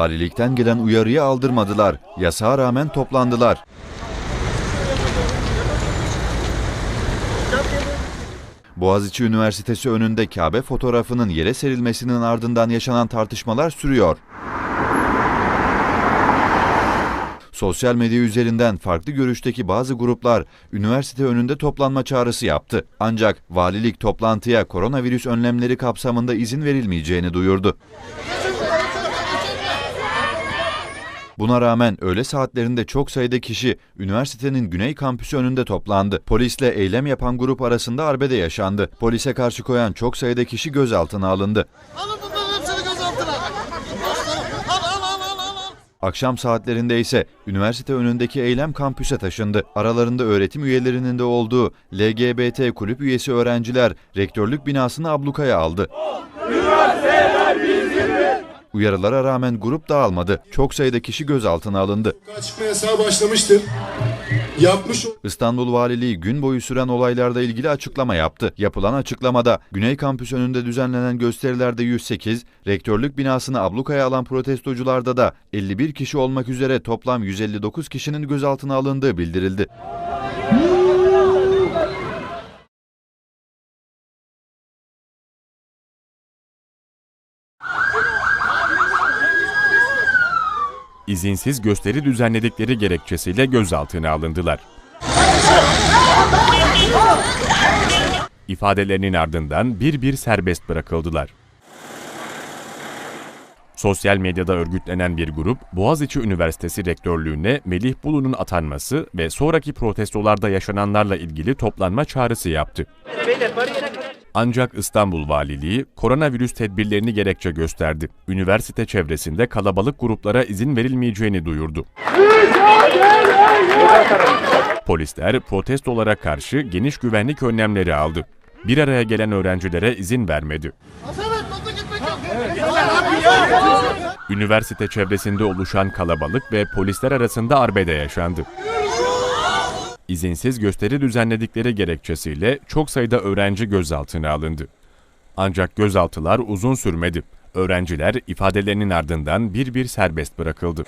valilikten gelen uyarıyı aldırmadılar. Yasağa rağmen toplandılar. Boğaziçi Üniversitesi önünde Kabe fotoğrafının yere serilmesinin ardından yaşanan tartışmalar sürüyor. Sosyal medya üzerinden farklı görüşteki bazı gruplar üniversite önünde toplanma çağrısı yaptı. Ancak valilik toplantıya koronavirüs önlemleri kapsamında izin verilmeyeceğini duyurdu. Buna rağmen öğle saatlerinde çok sayıda kişi üniversitenin güney kampüsü önünde toplandı. Polisle eylem yapan grup arasında arbede yaşandı. Polise karşı koyan çok sayıda kişi gözaltına alındı. Alın bunların hepsini gözaltına. Al al al al al. Akşam saatlerinde ise üniversite önündeki eylem kampüse taşındı. Aralarında öğretim üyelerinin de olduğu LGBT kulüp üyesi öğrenciler rektörlük binasını ablukaya aldı. Uyarılara rağmen grup dağılmadı. Çok sayıda kişi gözaltına alındı. Çıkma yasağı başlamıştır. Yapmış İstanbul Valiliği gün boyu süren olaylarla ilgili açıklama yaptı. Yapılan açıklamada Güney Kampüs önünde düzenlenen gösterilerde 108, rektörlük binasını ablukaya alan protestocularda da 51 kişi olmak üzere toplam 159 kişinin gözaltına alındığı bildirildi. İzinsiz gösteri düzenledikleri gerekçesiyle gözaltına alındılar. İfadelerinin ardından bir bir serbest bırakıldılar. Sosyal medyada örgütlenen bir grup, Boğaziçi Üniversitesi Rektörlüğü'ne Melih Bulu'nun atanması ve sonraki protestolarda yaşananlarla ilgili toplanma çağrısı yaptı. Ancak İstanbul Valiliği koronavirüs tedbirlerini gerekçe gösterdi. Üniversite çevresinde kalabalık gruplara izin verilmeyeceğini duyurdu. Polisler protestolara karşı geniş güvenlik önlemleri aldı. Bir araya gelen öğrencilere izin vermedi. Üniversite çevresinde oluşan kalabalık ve polisler arasında arbede yaşandı. İzinsiz gösteri düzenledikleri gerekçesiyle çok sayıda öğrenci gözaltına alındı. Ancak gözaltılar uzun sürmedi. Öğrenciler ifadelerinin ardından bir bir serbest bırakıldı.